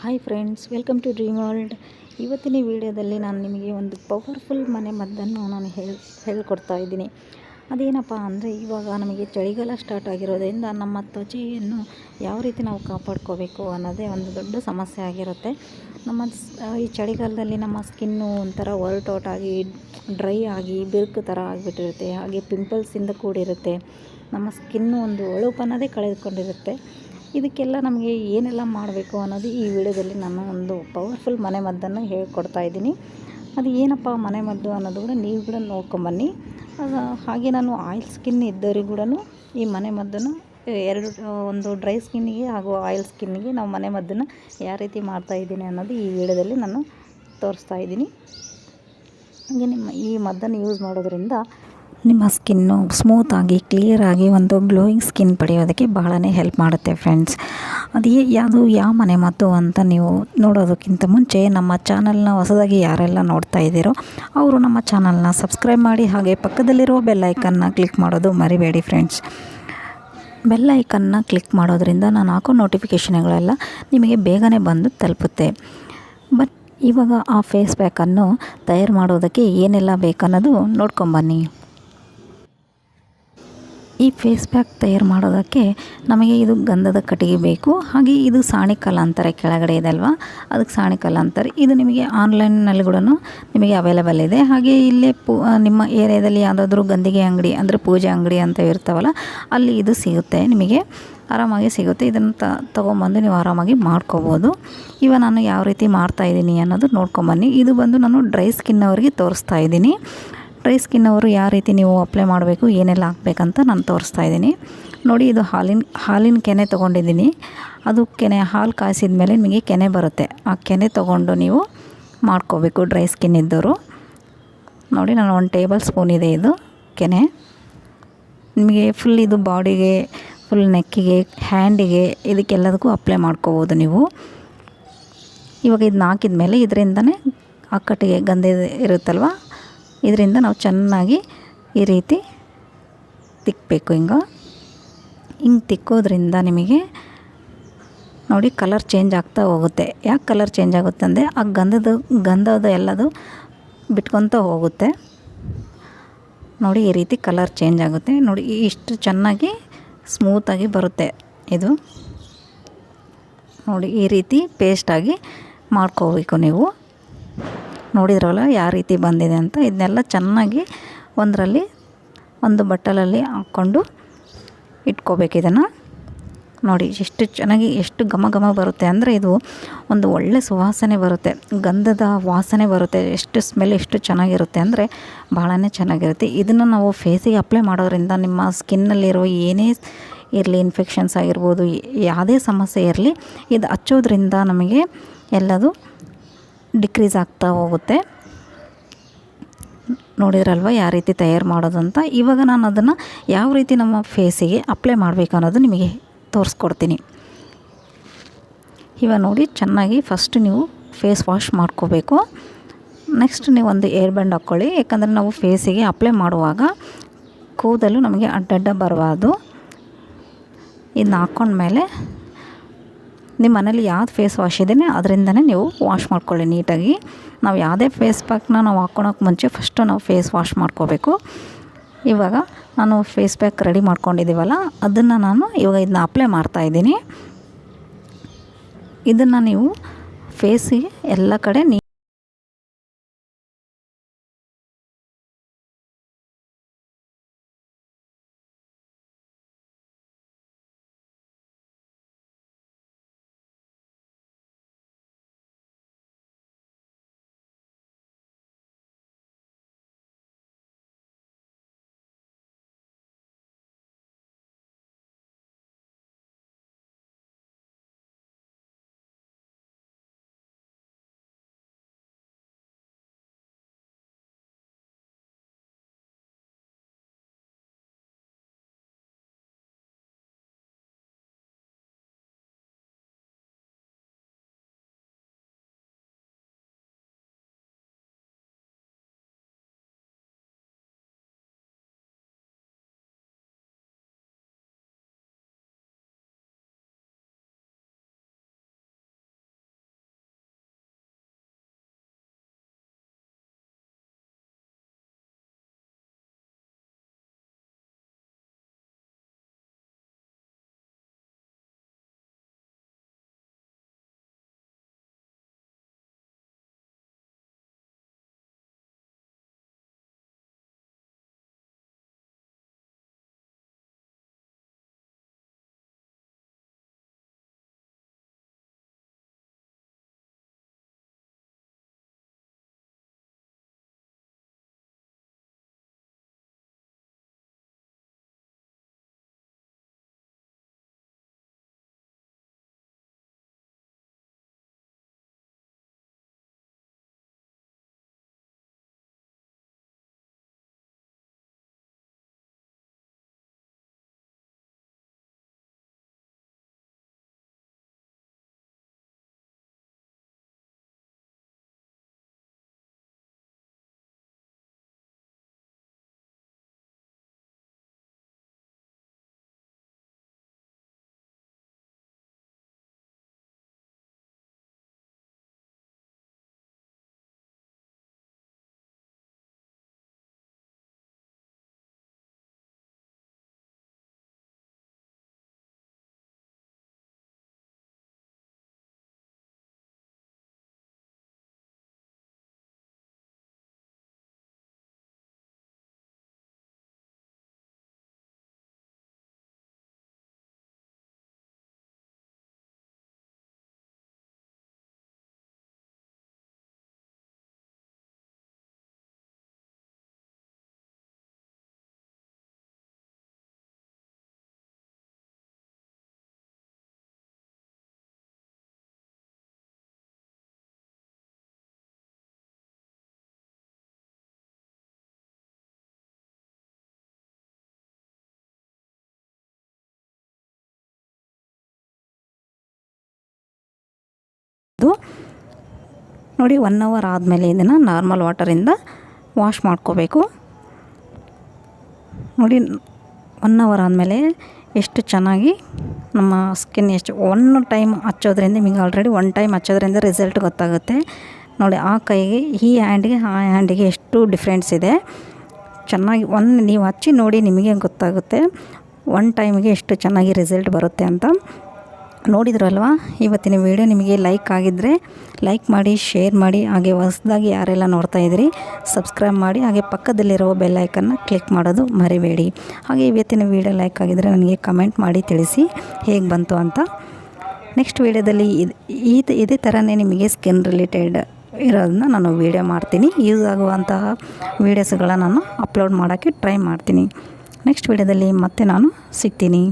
Hi friends welcome to dream world ಇವತ್ತಿನ ವಿಡಿಯೋದಲ್ಲಿ ನಾನು ನಿಮಗೆ ಒಂದು ಪವರ್ಫುಲ್ ಮನೆ ಮದ್ದನ್ನು ನಾನು ಹೇಳಿ, ಹೇಳ್ಕೊಡ್ತಾ ಇದ್ದೀನಿ. ಅದೇನಪ್ಪ ಅಂದರೆ ಇವಾಗ ನಮಗೆ ಚಳಿಗಾಲ ಸ್ಟಾರ್ಟ್ ಆಗಿರೋದ್ರಿಂದ ನಮ್ಮ ತ್ವಚೆಯನ್ನು ಯಾವ ರೀತಿ ನಾವು ಕಾಪಾಡ್ಕೋಬೇಕು ಅನ್ನೋದೇ ಒಂದು ದೊಡ್ಡ ಸಮಸ್ಯೆ ಆಗಿರುತ್ತೆ. ನಮ್ಮ ಈ ಚಳಿಗಾಲದಲ್ಲಿ ನಮ್ಮ ಸ್ಕಿನ್ನು ಒಂಥರ ಆಗಿ ಡ್ರೈ ಆಗಿ, ಬಿರುಕು ಥರ ಆಗಿಬಿಟ್ಟಿರುತ್ತೆ. ಹಾಗೆ ಪಿಂಪಲ್ಸಿಂದ ಕೂಡಿರುತ್ತೆ. ನಮ್ಮ ಸ್ಕಿನ್ನು ಒಂದು ಹೊಳಪನ್ನೋದೇ ಕಳೆದುಕೊಂಡಿರುತ್ತೆ. ಇದಕ್ಕೆಲ್ಲ ನಮಗೆ ಏನೆಲ್ಲ ಮಾಡಬೇಕು ಅನ್ನೋದು ಈ ವಿಡಿಯೋದಲ್ಲಿ ನಾನು ಒಂದು ಪವರ್ಫುಲ್ ಮನೆ ಮದ್ದನ್ನು ಹೇಳ್ಕೊಡ್ತಾ ಇದ್ದೀನಿ. ಅದು ಏನಪ್ಪ ಮನೆ ಮದ್ದು ಅನ್ನೋದು ಕೂಡ ನೀವು ಕೂಡ ನೋಡ್ಕೊಂಬನ್ನಿ. ಹಾಗೆ ನಾನು ಆಯಿಲ್ ಸ್ಕಿನ್ ಇದ್ದವ್ರಿಗೆ ಕೂಡ ಈ ಮನೆ ಮದ್ದನ್ನು ಎರಡು ಒಂದು ಡ್ರೈ ಸ್ಕಿನ್ನಿಗೆ ಹಾಗೂ ಆಯಿಲ್ ಸ್ಕಿನ್ನಿಗೆ ನಾವು ಮನೆ ಮದ್ದನ್ನು ಯಾವ ರೀತಿ ಮಾಡ್ತಾ ಇದ್ದೀನಿ ಅನ್ನೋದು ಈ ವಿಡಿಯೋದಲ್ಲಿ ನಾನು ತೋರಿಸ್ತಾ ಇದ್ದೀನಿ. ಹಾಗೆ ನಿಮ್ಮ ಈ ಮದ್ದನ್ನು ಯೂಸ್ ಮಾಡೋದ್ರಿಂದ ನಿಮ್ಮ ಸ್ಕಿನ್ನು ಸ್ಮೂತಾಗಿ ಕ್ಲಿಯರಾಗಿ ಒಂದು ಗ್ಲೋಯಿಂಗ್ ಸ್ಕಿನ್ ಪಡೆಯೋದಕ್ಕೆ ಬಹಳನೇ ಹೆಲ್ಪ್ ಮಾಡುತ್ತೆ ಫ್ರೆಂಡ್ಸ್. ಅದು ಯಾವುದು ಯಾವ ಮನೆ ಮದ್ದು ಅಂತ ನೀವು ನೋಡೋದಕ್ಕಿಂತ ಮುಂಚೆ ನಮ್ಮ ಚಾನಲ್ನ ಹೊಸದಾಗಿ ಯಾರೆಲ್ಲ ನೋಡ್ತಾ ಇದ್ದೀರೋ, ಅವರು ನಮ್ಮ ಚಾನಲ್ನ ಸಬ್ಸ್ಕ್ರೈಬ್ ಮಾಡಿ ಹಾಗೆ ಪಕ್ಕದಲ್ಲಿರೋ ಬೆಲ್ಲೈಕನ್ನ ಕ್ಲಿಕ್ ಮಾಡೋದು ಮರಿಬೇಡಿ ಫ್ರೆಂಡ್ಸ್. ಬೆಲ್ಲೈಕನ್ನ ಕ್ಲಿಕ್ ಮಾಡೋದ್ರಿಂದ ನಾನು ಹಾಕೋ ನೋಟಿಫಿಕೇಷನ್ಗಳೆಲ್ಲ ನಿಮಗೆ ಬೇಗನೆ ಬಂದು ತಲುಪುತ್ತೆ. ಬಟ್ ಇವಾಗ ಆ ಫೇಸ್ ಪ್ಯಾಕನ್ನು ತಯಾರು ಮಾಡೋದಕ್ಕೆ ಏನೆಲ್ಲ ಬೇಕನ್ನೋದು ನೋಡ್ಕೊಂಬನ್ನಿ ಈ ಫೇಸ್ ಪ್ಯಾಕ್ ತಯಾರು ಮಾಡೋದಕ್ಕೆ ನಮಗೆ ಇದು ಗಂಧದ ಕಟ್ಟಿಗೆ ಬೇಕು. ಹಾಗೆ ಇದು ಸಾಣಿಕಲ್ಲ ಅಂತಾರೆ ಕೆಳಗಡೆ ಇದೆ ಅಲ್ವಾ? ಅದಕ್ಕೆ ಸಾಣಿಕಲ್ಲ ಅಂತಾರೆ ಇದು ನಿಮಗೆ ಆನ್ಲೈನ್ನಲ್ಲಿ ಕೂಡ ನಿಮಗೆ ಅವೈಲೇಬಲ್ ಇದೆ. ಹಾಗೆ ಇಲ್ಲೇ ಪೂ ನಿಮ್ಮ ಏರಿಯಾದಲ್ಲಿ ಯಾವುದಾದ್ರೂ ಗಂಧಿಗೆ ಅಂಗಡಿ, ಅಂದರೆ ಪೂಜೆ ಅಂಗಡಿ ಅಂತ ಇರ್ತಾವಲ್ಲ, ಅಲ್ಲಿ ಇದು ಸಿಗುತ್ತೆ ನಿಮಗೆ. ಆರಾಮಾಗಿ ಸಿಗುತ್ತೆ. ಇದನ್ನು ತೊಗೊಂಬಂದು ನೀವು ಆರಾಮಾಗಿ ಮಾಡ್ಕೋಬೋದು. ಇವ ನಾನು ಯಾವ ರೀತಿ ಮಾಡ್ತಾಯಿದ್ದೀನಿ ಅನ್ನೋದು ನೋಡ್ಕೊಂಬನ್ನಿ. ಇದು ಬಂದು ನಾನು ಡ್ರೈ ಸ್ಕಿನ್ ಅವರಿಗೆ ತೋರಿಸ್ತಾ ಇದ್ದೀನಿ. ಡ್ರೈ ಸ್ಕಿನ್ ಅವರು ಯಾವ ರೀತಿ ನೀವು ಅಪ್ಲೈ ಮಾಡಬೇಕು, ಏನೆಲ್ಲ ಹಾಕ್ಬೇಕಂತ ನಾನು ತೋರಿಸ್ತಾ ಇದ್ದೀನಿ. ನೋಡಿ, ಇದು ಹಾಲಿನ ಹಾಲಿನ ಕೆನೆ ತೊಗೊಂಡಿದ್ದೀನಿ. ಅದು ಕೆನೆ, ಹಾಲು ಕಾಯಿಸಿದ ಮೇಲೆ ನಿಮಗೆ ಕೆನೆ ಬರುತ್ತೆ. ಆ ಕೆನೆ ತೊಗೊಂಡು ನೀವು ಮಾಡ್ಕೋಬೇಕು ಡ್ರೈ ಸ್ಕಿನ್ ಇದ್ದವರು ನೋಡಿ, ನಾನು ಒಂದು ಟೇಬಲ್ ಸ್ಪೂನ್ ಇದೆ ಇದು, ಕೆನೆ. ನಿಮಗೆ ಫುಲ್ ಇದು ಬಾಡಿಗೆ, ಫುಲ್ ನೆಕ್ಕಿಗೆ, ಹ್ಯಾಂಡಿಗೆ, ಇದಕ್ಕೆಲ್ಲದಕ್ಕೂ ಅಪ್ಲೈ ಮಾಡ್ಕೋಬೋದು ನೀವು. ಇವಾಗ ಇದನ್ನ ಹಾಕಿದ ಮೇಲೆ ಇದರಿಂದನೇ ಆ ಕಟ್ಟಿಗೆ ಗಂಧ ಇರುತ್ತಲ್ವ? ಇದರಿಂದ ನಾವು ಚೆನ್ನಾಗಿ ಈ ರೀತಿ ತಿಕ್ಕಬೇಕು ಹಿಂಗೆ. ಹಿಂಗೆ ತಿಕ್ಕೋದ್ರಿಂದ ನಿಮಗೆ ನೋಡಿ ಕಲರ್ ಚೇಂಜ್ ಆಗ್ತಾ ಹೋಗುತ್ತೆ. ಯಾಕೆ ಕಲರ್ ಚೇಂಜ್ ಆಗುತ್ತೆ ಅಂದರೆ ಆ ಗಂಧದ ಗಂಧದ ಎಲ್ಲದು ಬಿಟ್ಕೊತ ಹೋಗುತ್ತೆ. ನೋಡಿ ಈ ರೀತಿ ಕಲರ್ ಚೇಂಜ್ ಆಗುತ್ತೆ. ನೋಡಿ ಇಷ್ಟು ಚೆನ್ನಾಗಿ ಸ್ಮೂತಾಗಿ ಬರುತ್ತೆ ಇದು. ನೋಡಿ ಈ ರೀತಿ ಪೇಸ್ಟಾಗಿ ಮಾಡ್ಕೋಬೇಕು ನೀವು. ನೋಡಿದ್ರಲ್ಲ ಯಾವ ರೀತಿ ಬಂದಿದೆ ಅಂತ. ಇದನ್ನೆಲ್ಲ ಚೆನ್ನಾಗಿ ಒಂದರಲ್ಲಿ, ಒಂದು ಬಟ್ಟಲಲ್ಲಿ ಹಾಕ್ಕೊಂಡು ಇಟ್ಕೋಬೇಕು ಇದನ್ನು. ನೋಡಿ, ಎಷ್ಟು ಚೆನ್ನಾಗಿ ಎಷ್ಟು ಘಮ ಘಮ ಬರುತ್ತೆ ಅಂದರೆ ಇದು ಒಂದು ಒಳ್ಳೆ ಸುವಾಸನೆ ಬರುತ್ತೆ. ಗಂಧದ ವಾಸನೆ ಬರುತ್ತೆ. ಎಷ್ಟು ಸ್ಮೆಲ್ ಎಷ್ಟು ಚೆನ್ನಾಗಿರುತ್ತೆ ಅಂದರೆ ಭಾಳನೇ ಚೆನ್ನಾಗಿರುತ್ತೆ. ಇದನ್ನು ನಾವು ಫೇಸಿಗೆ ಅಪ್ಲೈ ಮಾಡೋದ್ರಿಂದ ನಿಮ್ಮ ಸ್ಕಿನ್ನಲ್ಲಿರೋ ಏನೇ ಇರಲಿ ಇನ್ಫೆಕ್ಷನ್ಸ್ ಆಗಿರ್ಬೋದು, ಯಾವುದೇ ಸಮಸ್ಯೆ ಇರಲಿ, ಇದು ಹಚ್ಚೋದ್ರಿಂದ ನಮಗೆ ಎಲ್ಲದು ಡಿಕ್ರೀಸ್ ಆಗ್ತಾ ಹೋಗುತ್ತೆ. ನೋಡಿದ್ರಲ್ವ ಯಾವ ರೀತಿ ತಯಾರು ಮಾಡೋದು ಅಂತ ಇವಾಗ ನಾನು ಅದನ್ನು ಯಾವ ರೀತಿ ನಮ್ಮ ಫೇಸಿಗೆ ಅಪ್ಲೈ ಮಾಡಬೇಕು ಅನ್ನೋದು ನಿಮಗೆ ತೋರಿಸ್ಕೊಡ್ತೀನಿ. ಇವಾಗ ನೋಡಿ, ಚೆನ್ನಾಗಿ ಫಸ್ಟ್ ನೀವು ಫೇಸ್ ವಾಶ್ ಮಾಡ್ಕೋಬೇಕು. ನೆಕ್ಸ್ಟ್ ನೀವು ಒಂದು ಏರ್ ಬ್ಯಾಂಡ್ ಹಾಕ್ಕೊಳ್ಳಿ ಯಾಕಂದರೆ ನಾವು ಫೇಸಿಗೆ ಅಪ್ಲೈ ಮಾಡುವಾಗ ಕೂದಲು ನಮಗೆ ಅಡ್ಡಡ್ಡ ಬರಬಾರ್ದು. ಇದನ್ನ ಹಾಕ್ಕೊಂಡ್ಮೇಲೆ ನಿಮ್ಮ ಮನೇಲಿ ಯಾವ್ದು ಫೇಸ್ ವಾಶ್ ಇದೆ ಅದರಿಂದನೇ ನೀವು ವಾಶ್ ಮಾಡ್ಕೊಳ್ಳಿ ನೀಟಾಗಿ. ನಾವು ಯಾವುದೇ ಫೇಸ್ ಪ್ಯಾಕ್ನ ನಾವು ಹಾಕ್ಕೊಳಕ್ಕೆ ಮುಂಚೆ ಫಸ್ಟು ನಾವು ಫೇಸ್ ವಾಶ್ ಮಾಡ್ಕೋಬೇಕು. ಇವಾಗ ನಾನು ಫೇಸ್ ಪ್ಯಾಕ್ ರೆಡಿ ಮಾಡ್ಕೊಂಡಿದ್ದೀವಲ್ಲ, ಅದನ್ನು ನಾನು ಇವಾಗ ಇದನ್ನ ಅಪ್ಲೈ ಮಾಡ್ತಾಯಿದ್ದೀನಿ ಇದನ್ನು ನೀವು ಫೇಸಿಗೆ ಎಲ್ಲ ಕಡೆ ನೀ ನೋಡಿ ಒನ್ ಅವರ್ ಆದಮೇಲೆ ಇದನ್ನು ನಾರ್ಮಲ್ ವಾಟರಿಂದ ವಾಶ್ ಮಾಡ್ಕೋಬೇಕು. ನೋಡಿ ಒನ್ ಅವರ್ ಆದಮೇಲೆ ಎಷ್ಟು ಚೆನ್ನಾಗಿ ನಮ್ಮ ಸ್ಕಿನ್ ಎಷ್ಟು ಒನ್ ಟೈಮ್ ಹಚ್ಚೋದ್ರಿಂದ ನಿಮಗೆ ಆಲ್ರೆಡಿ ಒನ್ ಟೈಮ್ ಹಚ್ಚೋದ್ರಿಂದ ರಿಸಲ್ಟ್ ಗೊತ್ತಾಗುತ್ತೆ. ನೋಡಿ, ಆ ಕೈಗೆ, ಈ ಹ್ಯಾಂಡ್ಗೆ ಆ ಹ್ಯಾಂಡಿಗೆ ಎಷ್ಟು ಡಿಫ್ರೆನ್ಸ್ ಇದೆ. ಚೆನ್ನಾಗಿ ಒನ್ ನೀವು ಹಚ್ಚಿ ನೋಡಿ ನಿಮಗೆ ಗೊತ್ತಾಗುತ್ತೆ. ಒನ್ ಟೈಮ್ಗೆ ಎಷ್ಟು ಚೆನ್ನಾಗಿ ರಿಸಲ್ಟ್ ಬರುತ್ತೆ ಅಂತ. ನೋಡಿದ್ರಲ್ವಾ? ಇವತ್ತಿನ ವಿಡಿಯೋ ನಿಮಗೆ ಲೈಕ್ ಆಗಿದ್ದರೆ ಲೈಕ್ ಮಾಡಿ ಶೇರ್ ಮಾಡಿ, ಹಾಗೆ ಹೊಸದಾಗಿ ಯಾರೆಲ್ಲ ನೋಡ್ತಾ ಇದ್ದೀರಿ ಸಬ್ಸ್ಕ್ರೈಬ್ ಮಾಡಿ, ಹಾಗೆ ಪಕ್ಕದಲ್ಲಿರೋ ಬೆಲ್ಲೈಕನ್ನು ಕ್ಲಿಕ್ ಮಾಡೋದು ಮರಿಬೇಡಿ. ಹಾಗೆ ಇವತ್ತಿನ ವಿಡಿಯೋ ಲೈಕ್ ಆಗಿದ್ದರೆ ನನಗೆ ಕಮೆಂಟ್ ಮಾಡಿ ತಿಳಿಸಿ ಹೇಗೆ ಬಂತು ಅಂತ. ನೆಕ್ಸ್ಟ್ ವೀಡಿಯೋದಲ್ಲಿ ಇದು ಇದು ಇದೇ ಥರನೇ ನಿಮಗೆ ಸ್ಕಿನ್ ರಿಲೇಟೆಡ್ ಇರೋದನ್ನ ನಾನು ವೀಡಿಯೋ ಮಾಡ್ತೀನಿ. ಯೂಸ್ ಆಗುವಂತಹ ವೀಡಿಯೋಸ್ಗಳನ್ನ ನಾನು ಅಪ್ಲೋಡ್ ಮಾಡೋಕ್ಕೆ ಟ್ರೈ ಮಾಡ್ತೀನಿ. ನೆಕ್ಸ್ಟ್ ವೀಡಿಯೋದಲ್ಲಿ ಮತ್ತೆ ನಾನು ಸಿಗ್ತೀನಿ.